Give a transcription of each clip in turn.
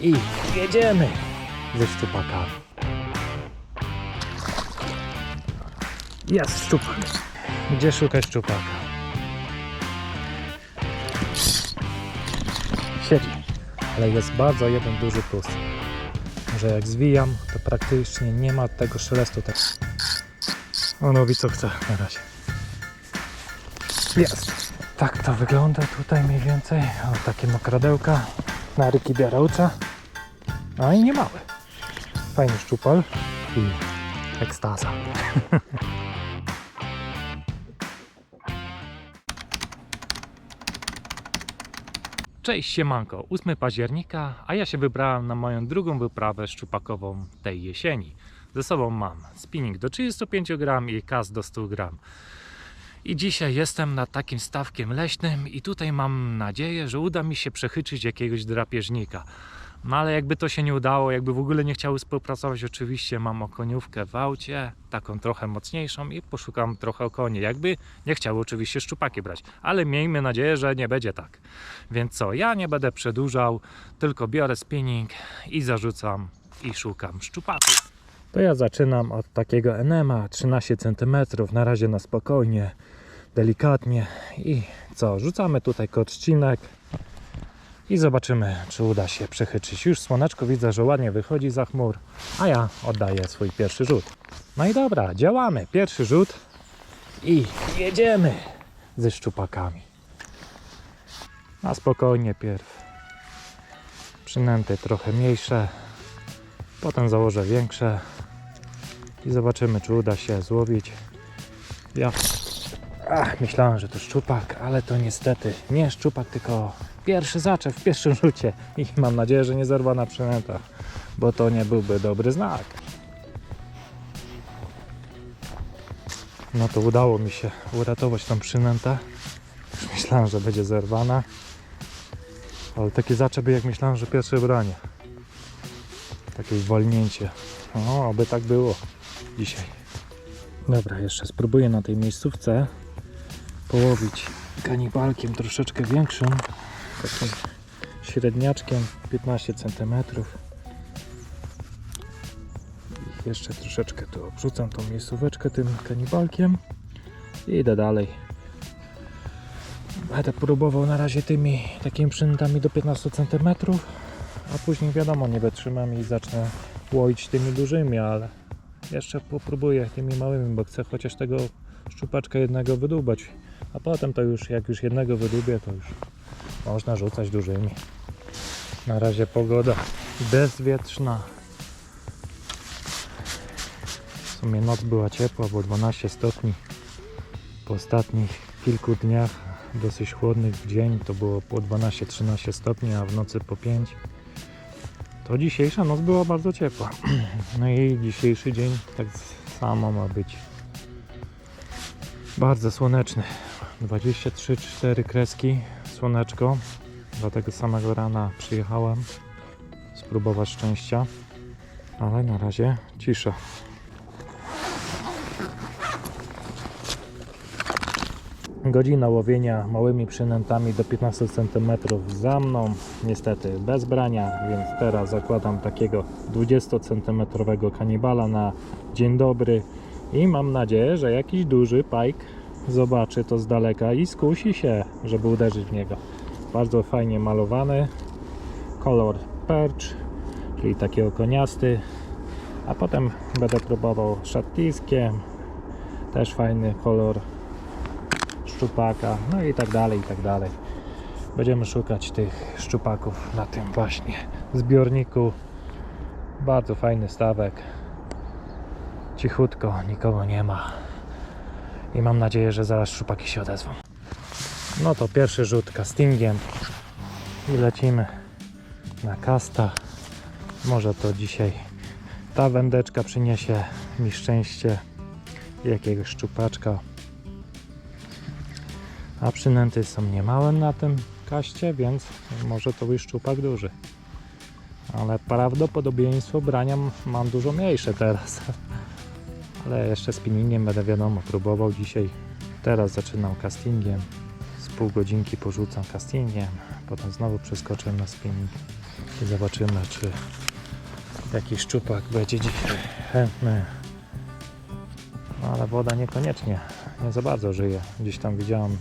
I jedziemy ze szczupakami. Jest szczupak. Gdzie szukać szczupaka? Siedzi. Ale jest bardzo jeden duży plus. Że jak zwijam, to praktycznie nie ma tego szelestu. Tak. On robi co chce na razie. Jest. Tak to wygląda tutaj mniej więcej. O, takie mokradełka na ryki biaraucza. No i nie mały. Fajny szczupal i ekstaza. Cześć siemanko, 8 października, a ja się wybrałem na moją drugą wyprawę szczupakową tej jesieni. Ze sobą mam spinning do 35 gram i kas do 100 gram. I dzisiaj jestem nad takim stawkiem leśnym i tutaj mam nadzieję, że uda mi się przechyczyć jakiegoś drapieżnika. No ale jakby to się nie udało, jakby w ogóle nie chciały współpracować, oczywiście mam okoniówkę w aucie, taką trochę mocniejszą i poszukam trochę okonie. Jakby nie chciały oczywiście szczupaki brać, ale miejmy nadzieję, że nie będzie tak. Więc co, ja nie będę przedłużał, tylko biorę spinning i zarzucam i szukam szczupaków. To ja zaczynam od takiego enema 13 cm, na razie na spokojnie, delikatnie i co, rzucamy tutaj kotrzcinek i zobaczymy, czy uda się przechyczyć. Już słoneczko widzę, że ładnie wychodzi za chmur, a ja oddaję swój pierwszy rzut. No i dobra, działamy. Pierwszy rzut i jedziemy ze szczupakami. Na spokojnie pierw. Przynęty trochę mniejsze, potem założę większe i zobaczymy, czy uda się złowić. Ja Ach, myślałem, że to szczupak, ale to niestety nie szczupak, tylko pierwszy zaczew w pierwszym rzucie i mam nadzieję, że nie zerwana przynęta, bo to nie byłby dobry znak. No to udało mi się uratować tą przynętę. Już myślałem, że będzie zerwana, ale takie zaczepy jak myślałem, że pierwsze branie. Takie zwolnięcie. O, aby tak było dzisiaj. Dobra, jeszcze spróbuję na tej miejscówce połowić kanibalkiem troszeczkę większym, takim średniaczkiem 15 cm. Jeszcze troszeczkę tu obrzucam tą miejscóweczkę tym kanibalkiem i idę dalej. Będę próbował na razie tymi takimi przynętami do 15 cm, a później wiadomo, nie wytrzymam i zacznę łoić tymi dużymi, ale jeszcze popróbuję tymi małymi, bo chcę chociaż tego szczupaczka jednego wydubać. A potem to już, jak już jednego wydubię, to już można rzucać dużymi. Na razie pogoda bezwietrzna. W sumie noc była ciepła, było 12 stopni. Po ostatnich kilku dniach dosyć chłodnych w dzień to było po 12-13 stopni, a w nocy po 5. To dzisiejsza noc była bardzo ciepła. No i dzisiejszy dzień tak samo ma być. Bardzo słoneczny. 23-4 kreski, słoneczko. Dlatego samego rana przyjechałem spróbować szczęścia. Ale na razie cisza. Godzina łowienia małymi przynętami do 15 cm za mną. Niestety bez brania, więc teraz zakładam takiego 20 cm kanibala na dzień dobry i mam nadzieję, że jakiś duży pajk zobaczy to z daleka i skusi się, żeby uderzyć w niego. Bardzo fajnie malowany. Kolor perch, czyli taki okoniasty. A potem będę próbował szattiskiem. Też fajny kolor szczupaka. No i tak dalej, i tak dalej. Będziemy szukać tych szczupaków na tym właśnie zbiorniku. Bardzo fajny stawek. Cichutko, nikogo nie ma i mam nadzieję, że zaraz szczupaki się odezwą. No to pierwszy rzut castingiem i lecimy na kasta. Może to dzisiaj ta wędeczka przyniesie mi szczęście jakiegoś szczupaczka. A przynęty są niemałe na tym kaście, więc może to być szczupak duży. Ale prawdopodobieństwo brania mam dużo mniejsze teraz ale jeszcze spinningiem będę wiadomo próbował dzisiaj. Teraz zaczynam castingiem. pół godzinki porzucam castingiem, potem znowu przeskoczę na spinning i zobaczymy, czy jakiś szczupak będzie dzisiaj chętny. No ale woda niekoniecznie, nie za bardzo żyje. Gdzieś tam widziałem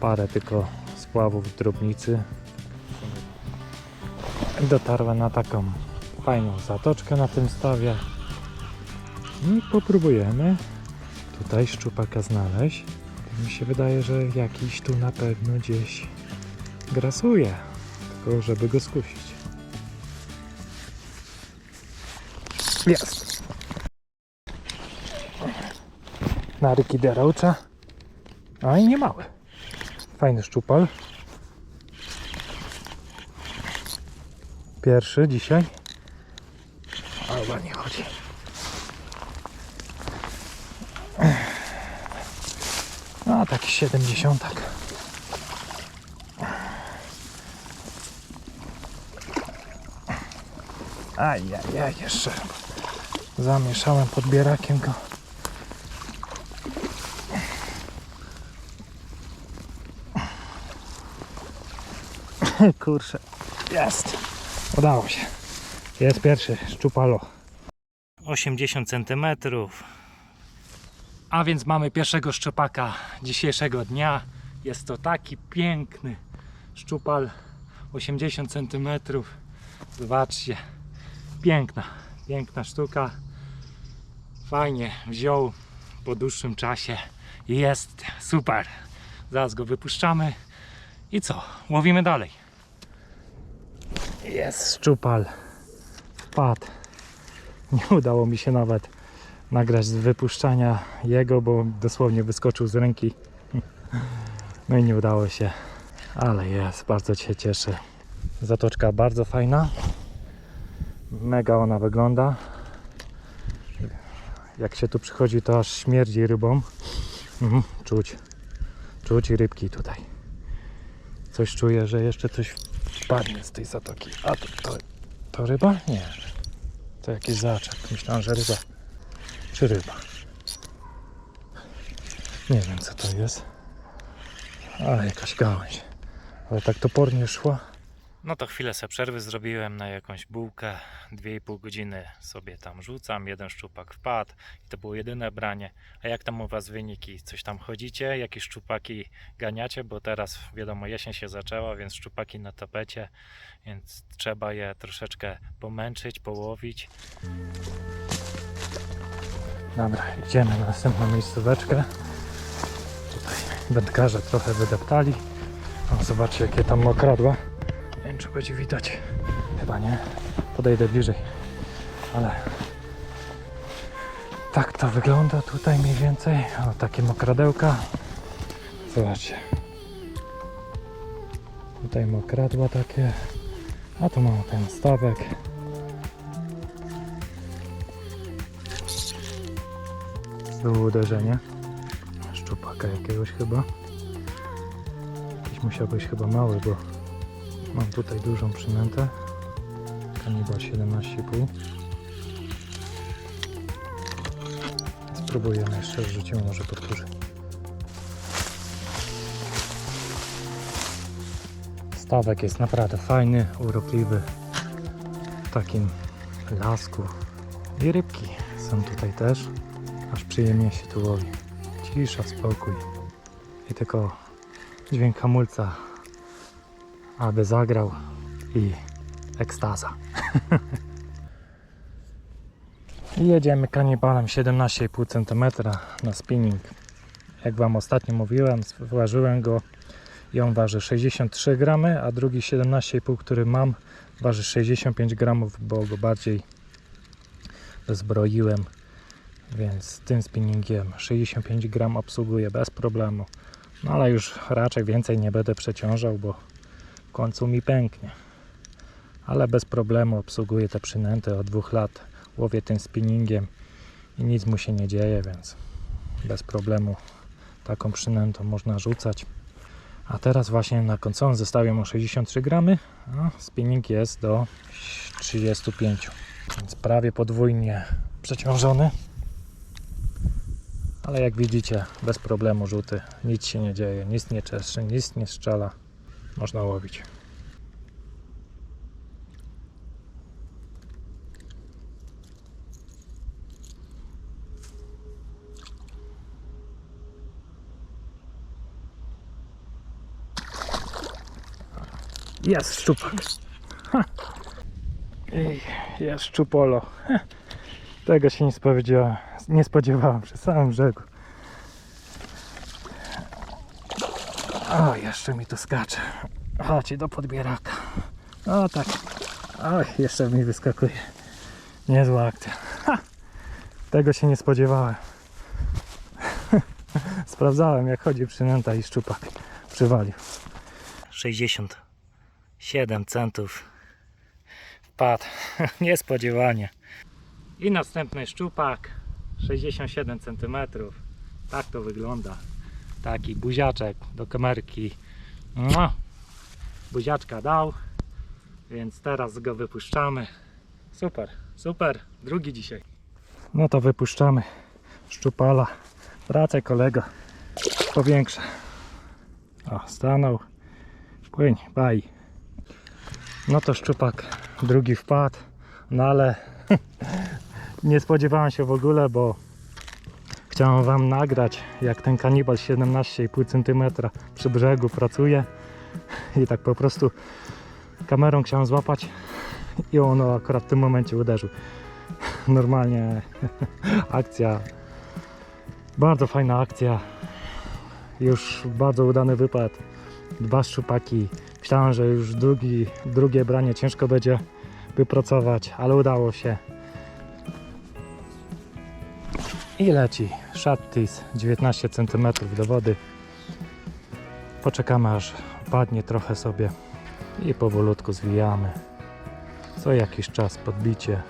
parę tylko spławów drobnicy. Dotarłem na taką fajną zatoczkę na tym stawie. I popróbujemy tutaj szczupaka znaleźć. Mi się wydaje, że jakiś tu na pewno gdzieś grasuje. Tylko żeby go skusić. Jest. Na ryki deraucza. A i nie mały. Fajny szczupal. Pierwszy dzisiaj. Ale ładnie chodzi. 70. Ajajaj, jeszcze zamieszałem podbierakiem go. Kurczę, jest. Udało się. Jest pierwszy szczupalo. 80 cm. A więc mamy pierwszego szczupaka dzisiejszego dnia. Jest to taki piękny szczupal 80 cm. Zobaczcie. Piękna, piękna sztuka. Fajnie wziął po dłuższym czasie. Jest super. Zaraz go wypuszczamy. I co? Łowimy dalej. Jest szczupal. Wpadł. Nie udało mi się nawet nagrać z wypuszczania jego, bo dosłownie wyskoczył z ręki. No i nie udało się. Ale jest, bardzo się cieszę. Zatoczka bardzo fajna. Mega ona wygląda. Jak się tu przychodzi, to aż śmierdzi rybą. Mhm, czuć. Czuć rybki tutaj. Coś czuję, że jeszcze coś wpadnie z tej zatoki. A to, to, to ryba? Nie. To jakiś zaczep. Myślałem, że ryba. Czy ryba? Nie wiem co to jest. A jakaś gałęź. Ale tak topornie szła. No to chwilę sobie przerwy zrobiłem na jakąś bułkę. 2,5 godziny sobie tam rzucam. Jeden szczupak wpadł i to było jedyne branie. A jak tam u Was wyniki? Coś tam chodzicie? Jakieś szczupaki ganiacie? Bo teraz wiadomo jesień się zaczęła, więc szczupaki na tapecie. Więc trzeba je troszeczkę pomęczyć, połowić. Dobra, idziemy na następną miejscóweczkę. Tutaj wędkarze trochę wydeptali. O, zobaczcie jakie tam okradła. Nie wiem czy będzie widać. Chyba nie. Podejdę bliżej. Ale tak to wygląda tutaj mniej więcej. O, takie mokradełka. Zobaczcie. Tutaj mokradła takie. A tu mamy ten stawek. Było uderzenie. Szczupaka jakiegoś chyba. Jakiś musiał być chyba mały, bo mam tutaj dużą przynętę. Kanibal 17,5. Spróbujemy jeszcze rzucimy, może powtórzy. Stawek jest naprawdę fajny, urokliwy. W takim lasku. I rybki są tutaj też. Aż przyjemnie się tu łowi. Cisza, spokój. I tylko dźwięk hamulca, aby zagrał i ekstaza. I jedziemy kanibalem 17,5 cm na spinning. Jak Wam ostatnio mówiłem, ważyłem go i on waży 63 gramy, a drugi 17,5, który mam, waży 65 gramów, bo go bardziej dozbroiłem. Więc tym spinningiem 65 gram obsługuję bez problemu. No ale już raczej więcej nie będę przeciążał, bo w końcu mi pęknie. Ale bez problemu obsługuję te przynęty od dwóch lat. Łowię tym spinningiem i nic mu się nie dzieje, więc bez problemu taką przynętą można rzucać. A teraz właśnie na końcowym zestawie mam 63 gramy, a spinning jest do 35, więc prawie podwójnie przeciążony. Ale jak widzicie, bez problemu rzuty, nic się nie dzieje, nic nie czeszczy, nic nie strzela. Można łowić. Jest szczupak. Ej, Jest szczupolo. Tego się nie spodziewałem, nie spodziewałem przy samym brzegu. O, jeszcze mi tu skacze. Chodź do podbieraka. O tak. Oj, jeszcze mi wyskakuje. Niezła akcja. Ha! Tego się nie spodziewałem. Sprawdzałem jak chodzi przynęta i szczupak przywalił. 67 centów wpadł. Niespodziewanie. I następny szczupak 67 cm. Tak to wygląda. Taki buziaczek do kamerki. Mua. Buziaczka dał, więc teraz go wypuszczamy. Super, super. Drugi dzisiaj. No to wypuszczamy szczupala. Wracaj kolego. Powiększę. O, stanął. Płyń, baj. No to szczupak drugi wpadł. No ale nie spodziewałem się w ogóle, bo chciałem wam nagrać jak ten kanibal 17,5 cm przy brzegu pracuje i tak po prostu kamerą chciałem złapać i ono akurat w tym momencie uderzył. Normalnie akcja, bardzo fajna akcja, już bardzo udany wypad, dwa szczupaki. Myślałem, że już drugi, drugie branie ciężko będzie wypracować, ale udało się. I leci Shattis 19 cm do wody. Poczekamy aż padnie trochę sobie i powolutku zwijamy. Co jakiś czas podbicie,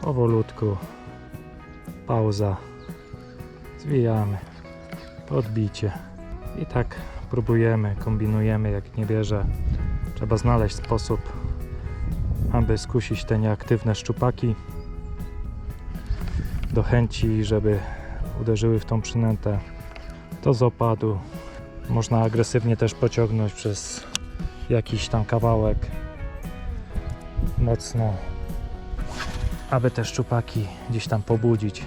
powolutku, pauza, zwijamy, podbicie i tak próbujemy, kombinujemy jak nie bierze. Trzeba znaleźć sposób, aby skusić te nieaktywne szczupaki do chęci, żeby uderzyły w tą przynętę to z opadu. Można agresywnie też pociągnąć przez jakiś tam kawałek mocno, aby te szczupaki gdzieś tam pobudzić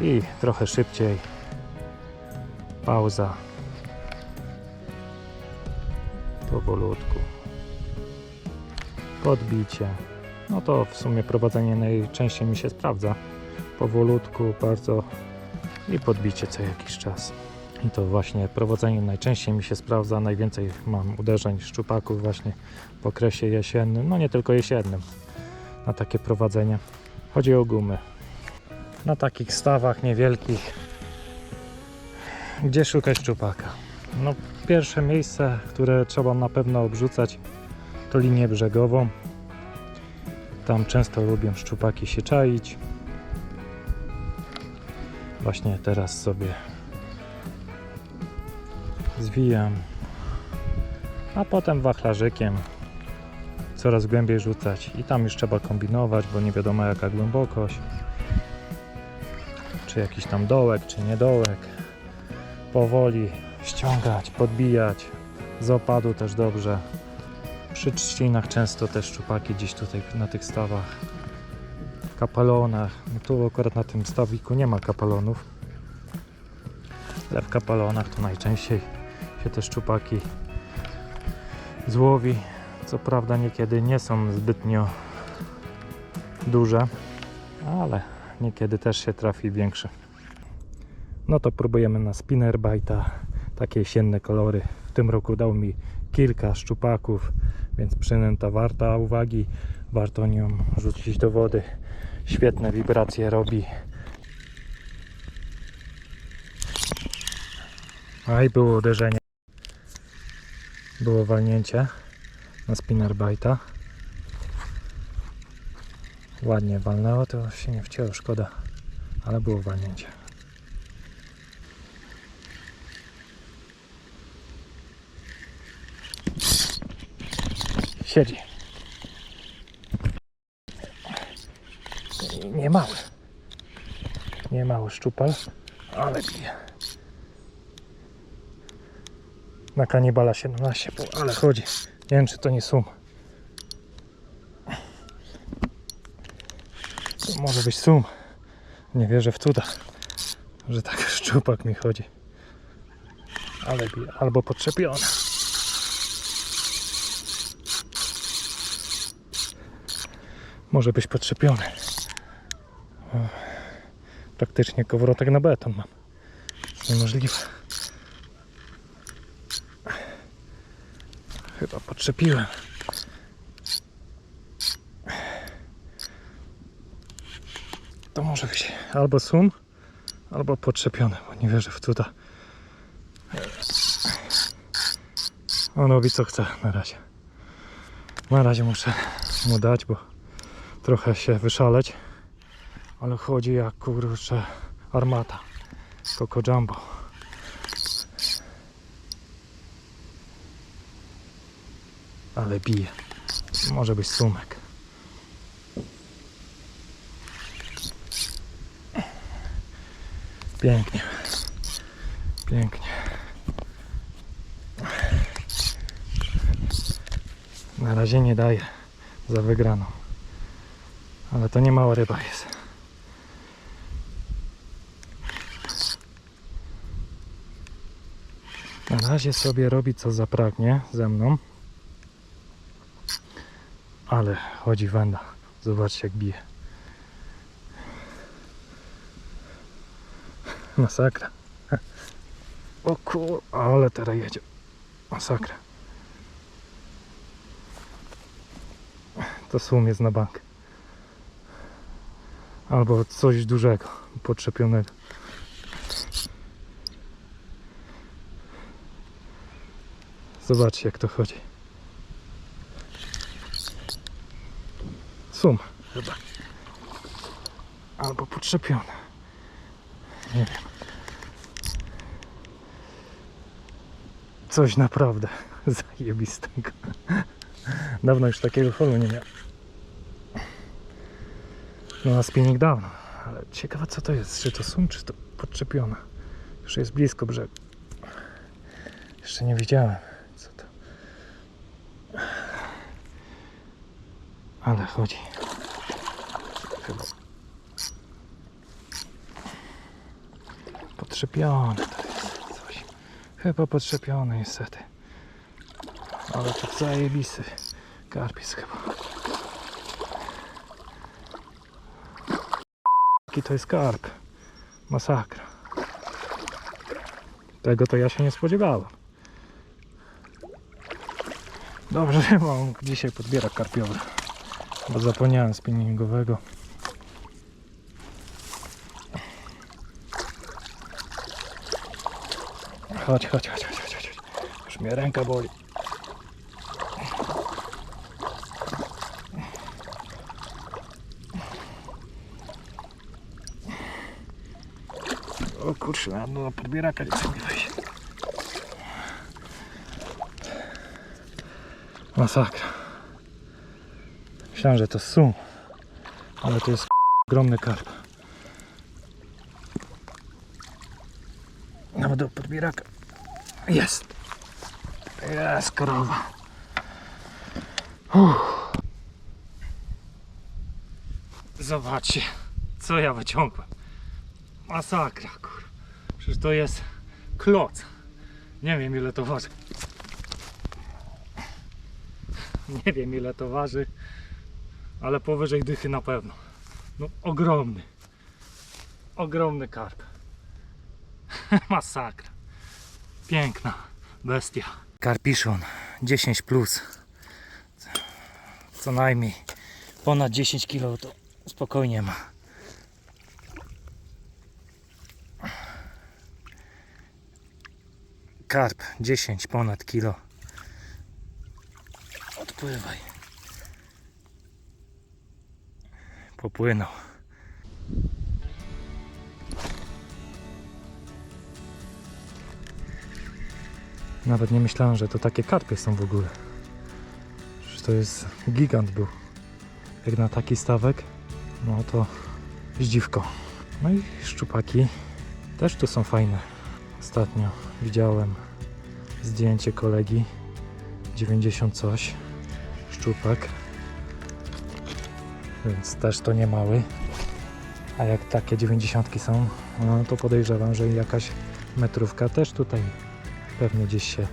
i trochę szybciej. Pauza. Powolutku. Podbicie. No to w sumie prowadzenie najczęściej mi się sprawdza powolutku bardzo i podbicie co jakiś czas. I to właśnie prowadzenie najczęściej mi się sprawdza, najwięcej mam uderzeń szczupaków właśnie w okresie jesiennym, no nie tylko jesiennym, na takie prowadzenie. Chodzi o gumy. Na takich stawach niewielkich, gdzie szukać szczupaka? No pierwsze miejsce, które trzeba na pewno obrzucać to linię brzegową. Tam często lubią szczupaki się czaić. Właśnie teraz sobie zwijam, a potem wachlarzykiem coraz głębiej rzucać i tam już trzeba kombinować, bo nie wiadomo jaka głębokość, czy jakiś tam dołek, czy nie dołek. Powoli ściągać, podbijać, z opadu też dobrze. Przy trzcinach często też szczupaki gdzieś tutaj na tych stawach kapalonach. No tu akurat na tym stawiku nie ma kapalonów. Ale w kapalonach to najczęściej się te szczupaki złowi. Co prawda niekiedy nie są zbytnio duże, ale niekiedy też się trafi większy. No to próbujemy na spinnerbite'a. Takie jesienne kolory. W tym roku dał mi kilka szczupaków, więc przynęta warta uwagi. Warto nią rzucić do wody świetne wibracje robi. A i było uderzenie. Było walnięcie na spinnerbite'a. Ładnie walnęło, to się nie wcięło, szkoda. Ale było walnięcie. Siedzi. Nie mały. Nie mały szczupal, Ale bije. Na kanibala 17, pół, ale chodzi. Nie wiem czy to nie sum. To może być sum. Nie wierzę w cuda, że tak szczupak mi chodzi. Ale bije. Albo podczepione. Może być podczepiony. Praktycznie kowrotek na beton mam. Niemożliwe. Chyba podczepiłem. To może być albo sum, albo podczepione, bo nie wierzę w cuda. On robi co chce na razie. Na razie muszę mu dać, bo trochę się wyszaleć. Ale chodzi jak kurczę armata. Coco Jumbo. Ale bije. Może być sumek. Pięknie. Pięknie. Na razie nie daje za wygraną. Ale to nie mała ryba jest. Na razie sobie robi co zapragnie ze mną. Ale chodzi wenda. Zobaczcie jak bije. Masakra. O kur... Ale teraz jedzie. Masakra. To sum jest na bank. Albo coś dużego, podczepionego. Zobaczcie jak to chodzi. Sum chyba. Albo podczepione. Nie wiem. Coś naprawdę zajebistego. Dawno już takiego holu nie miałem. No a spinning dawno. Ale ciekawe co to jest. Czy to sum, czy to podczepione. Już jest blisko brzegu. Jeszcze nie widziałem co to. Ale chodzi. Chyba. Potrzepione to jest coś. Chyba potrzepione niestety. Ale to zajebisty karpis chyba. Jaki to jest karp. Masakra. Tego to ja się nie spodziewałem. Dobrze, że mam dzisiaj podbiera karpiowy. Bo zapomniałem spinningowego. Chodź, chodź, chodź, chodź, chodź, chodź. Już mnie ręka boli. Kurczę, no podbieraka nie chce mi wejść. Masakra. Myślałem, że to sum, ale to jest ogromny karp. Nawet do podbieraka. Jest. Jest krowa. Zobaczcie, co ja wyciągłem. Masakra, to jest kloc. Nie wiem ile to waży. Nie wiem ile to waży, ale powyżej dychy na pewno. No ogromny. Ogromny karp. Masakra. Piękna bestia. Karpiszon 10 plus. Co najmniej ponad 10 kg to spokojnie ma. Karp 10 ponad kilo. Odpływaj. Popłynął. Nawet nie myślałem, że to takie karpie są w ogóle. Że to jest gigant był. Jak na taki stawek, no to zdziwko. No i szczupaki Też tu są fajne. Ostatnio widziałem zdjęcie kolegi 90 coś szczupak. Więc też to nie mały. A jak takie 90 są no to podejrzewam, że jakaś metrówka też tutaj pewnie gdzieś się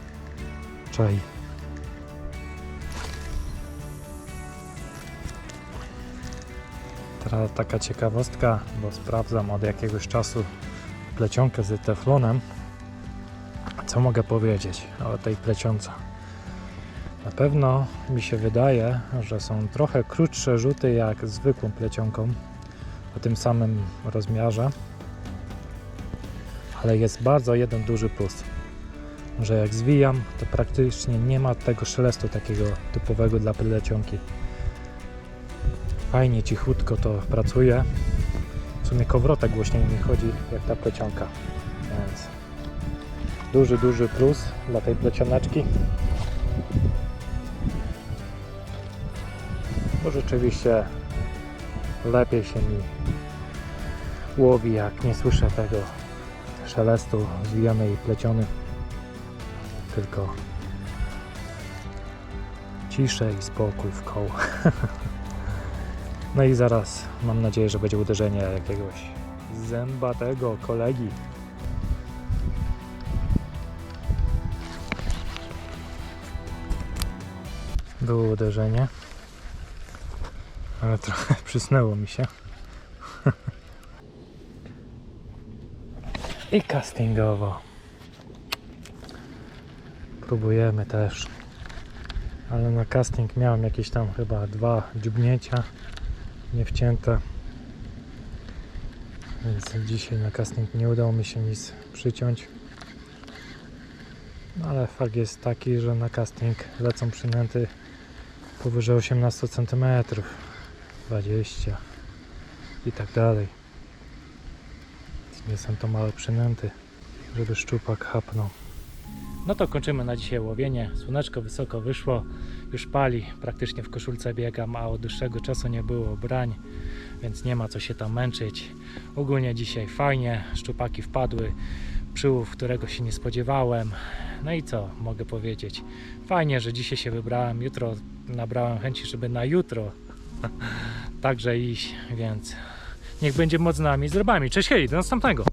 czai. Teraz taka ciekawostka, bo sprawdzam od jakiegoś czasu plecionkę z teflonem. Co mogę powiedzieć o tej plecionce? Na pewno mi się wydaje, że są trochę krótsze rzuty jak zwykłą plecionką o tym samym rozmiarze. Ale jest bardzo jeden duży plus, że jak zwijam, to praktycznie nie ma tego szelestu takiego typowego dla plecionki fajnie, cichutko to pracuje. W sumie kowrotek głośniej mi chodzi jak ta plecionka. Więc duży, duży plus dla tej plecioneczki. Bo rzeczywiście lepiej się mi łowi, jak nie słyszę tego szelestu zwijanej pleciony. Tylko ciszę i spokój w koło. No i zaraz mam nadzieję, że będzie uderzenie jakiegoś zębatego kolegi. Było uderzenie, ale trochę przysnęło mi się. I castingowo. Próbujemy też. Ale na casting miałem jakieś tam chyba dwa dziubnięcia nie wcięte. Więc dzisiaj na casting nie udało mi się nic przyciąć. No ale fakt jest taki, że na casting lecą przynęty powyżej 18 cm, 20 i tak dalej. Nie są to małe przynęty, żeby szczupak hapnął. No to kończymy na dzisiaj łowienie. Słoneczko wysoko wyszło, już pali. Praktycznie w koszulce biegam, a od dłuższego czasu nie było brań, więc nie ma co się tam męczyć. Ogólnie dzisiaj fajnie, szczupaki wpadły, przyłów, którego się nie spodziewałem. No i co mogę powiedzieć? Fajnie, że dzisiaj się wybrałem. Jutro nabrałem chęci, żeby na jutro także iść, więc niech będzie moc z nami, z rybami. Cześć, hej, do następnego.